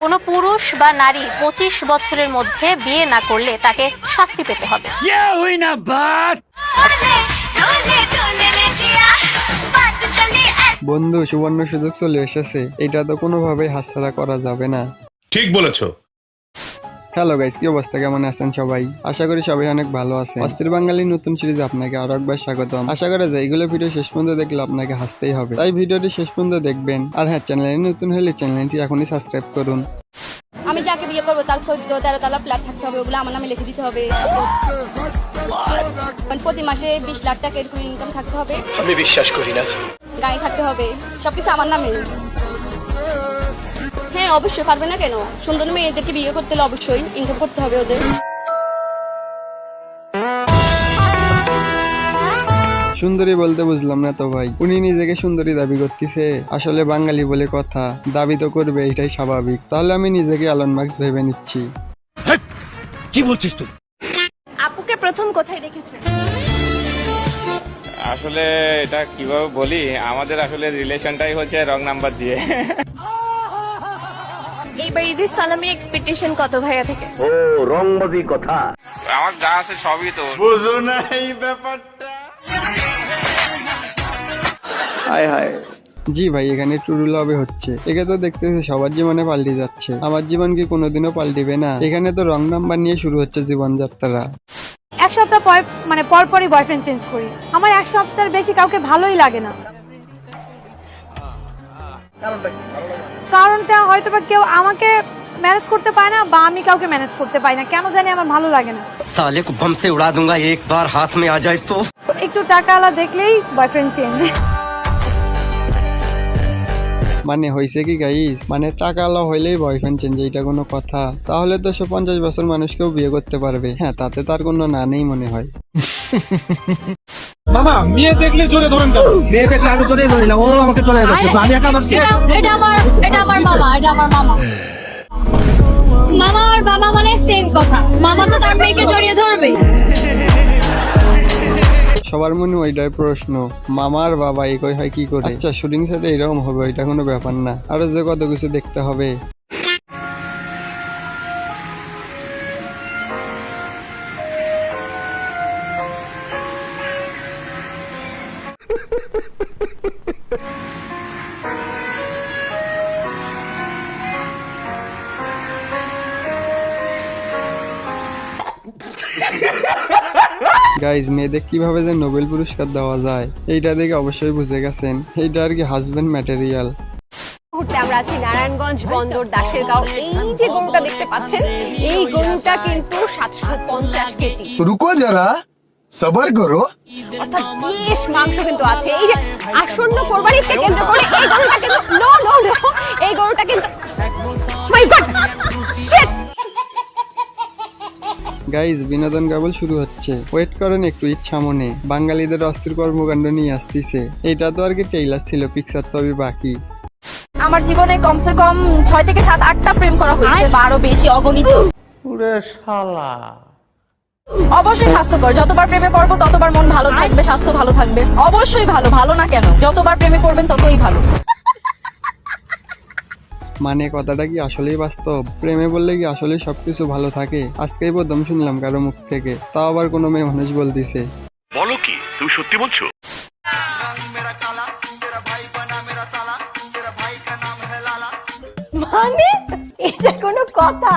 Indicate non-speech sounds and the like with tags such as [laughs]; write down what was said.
কোনো পুরুষ বা নারী পঁচিশ বছরের মধ্যে বিয়ে না করলে তাকে শাস্তি পেতে হবে। বন্ধু সুবর্ণ সুযোগ চলে এসেছে। এটা তো কোনোভাবেই হাসছাড়া করা যাবে না। ঠিক বলেছ। হ্যালো গাইস কি অবস্থা? কেমন আছেন সবাই? আশা করি সবাই অনেক ভালো আছে অস্থির বাঙালি নতুন সিরিজ আপনাকে আরও একবার স্বাগতম। আশা করা যায় এইগুলো ভিডিও শেষ পর্যন্ত দেখলে আপনাকে হাসতেই হবে। তাই ভিডিওটি শেষ পর্যন্ত দেখবেন। আর হ্যাঁ চ্যানেলে নতুন হলে চ্যানেলটি এখনই সাবস্ক্রাইব করুন। আমি যাকে বিয়ে করব তার চোদ্দ তেরো তলা ফ্ল্যাট থাকতে হবে ওগুলো আমার নামে লিখে দিতে হবে। মানে প্রতি মাসে বিশ লাখ টাকা এরকম ইনকাম থাকতে হবে। আমি বিশ্বাস করি না। গাড়ি থাকতে হবে। সবকিছু আমার নামে। হ্যাঁ অবশ্যই পারবে না কেন? সুন্দর মেয়েদেরকে বিয়ে করতে হলে অবশ্যই ইনকাম করতে হবে ওদের। সুন্দরী বলতে বুঝলাম না তো ভাই। উনি নিজেকে সুন্দরী দাবি করতেছে। আসলে বাঙালি বলে কথা। দাবি তো করবে এটাই স্বাভাবিক। তাহলে আমি নিজেকে অ্যালন মার্কস ভেবে নিচ্ছি। কি বলছিস তুই? আপুকে প্রথম কোথায় দেখেছে আসলে এটা কীভাবে বলি? আমাদের আসলে রিলেশনটাই হচ্ছে রং নাম্বার দিয়ে। এইবার ঈদের সালামের এক্সপেকটেশন কত ভাইয়া থেকে? ও রংবাজি কথা। আমার যা আছে সবই তো জি ভাই এখানে টুরু লবে হচ্ছে। একে তো দেখতেছে সবার জীবনে পাল্টে যাচ্ছে। আমার জীবন কি কোনোদিনও পাল্টিবে না? এখানে তো রং নাম্বার নিয়ে শুরু হচ্ছে জীবনযাত্রা এক সপ্তাহ পর মানে পর পরই বয়ফ্রেন্ড চেঞ্জ করি। আমার এক সপ্তাহের বেশি কাউকে ভালোই লাগে না। কারণটা কারণটা হয়তো বা কেউ আমাকে ম্যানেজ করতে পায় না বা আমি কাউকে ম্যানেজ করতে পাই না। কেন জানি আমার ভালো লাগে না। সালে কো বম সে উড়া দুঙ্গা একবার হাত মে আ যায় তো একটু টাকাওয়ালা দেখলেই বয়ফ্রেন্ড চেঞ্জ মানে হয়েছে কি গাইস মানে টাকা আলো হইলেই বয়ফ্রেন্ড চেঞ্জ এইটা কোনো কথা। তাহলে তো সে পঞ্চাশ বছর মানুষকেও বিয়ে করতে পারবে। হ্যাঁ তাতে তার কোনো না নেই মনে হয়। [laughs] মেয়ে দেখলে আমি চলে ধরি না ও আমাকে চলে যাচ্ছে। আমি একা ধরছি। এটা আমার এটা আমার মামা এটা আমার মামা। মামা আর বাবা মানে সেম কথা। মামা তো তার মেয়েকে জড়িয়ে ধরবে। সবার মনে ওইটাই প্রশ্ন মামার বাবা একই হয় কি করে? আচ্ছা শুটিং সাথে এরকম হবে ওইটা কোনো ব্যাপার না। আরও যে কত কিছু দেখতে হবে। গাইজ মেয়েদের কীভাবে যে নোবেল পুরস্কার দেওয়া যায় এইটা দেখে অবশ্যই বুঝে গেছেন। এইটা আর কি হাজবেন্ড ম্যাটেরিয়াল মুহূর্তে আমরা আছি নারায়ণগঞ্জ বন্দর দাসের গাঁও এই যে গরুটা দেখতে পাচ্ছেন এই গরুটা কিন্তু সাতশো পঞ্চাশ কেজি। রুকো যারা সবার করো। অর্থাৎ বেশ মাংস কিন্তু আছে। এই যে আসন্ন কোরবানিকে কেন্দ্র করে এই গরুটা কিন্তু নো নো নো এই গরুটা কিন্তু মাই গড শিট গাইজ বিনোদন কেবল শুরু হচ্ছে। ওয়েট করেন একটু ইচ্ছা মনে। বাঙালিদের অস্থির কর্মকাণ্ড নিয়ে আসতেছে। এটা তো আর কি টেইলার ছিল পিকচার তবে বাকি। আমার জীবনে কমসে কম ছয় থেকে সাত আটটা প্রেম করা হয়েছে বা আরও বেশি অগণিত। অবশ্যই স্বাস্থ্যকর। যতবার প্রেমে পড়ব ততবার মন ভালো থাকবে স্বাস্থ্য ভালো থাকবে। অবশ্যই ভালো ভালো না কেন? যতবার প্রেমে পড়বেন ততই ভালো। মানে কথাটা কি আসলেই বাস্তব? প্রেমে বললে কি আসলে সবকিছু ভালো থাকে? আজকেই প্রথম শুনলাম কারও মুখ থেকে। তাও আবার কোনো মেয়ে মানুষ বলতিছে। বলো কি? তুমি সত্যি বলছো? মানে? এটা কোনো কথা।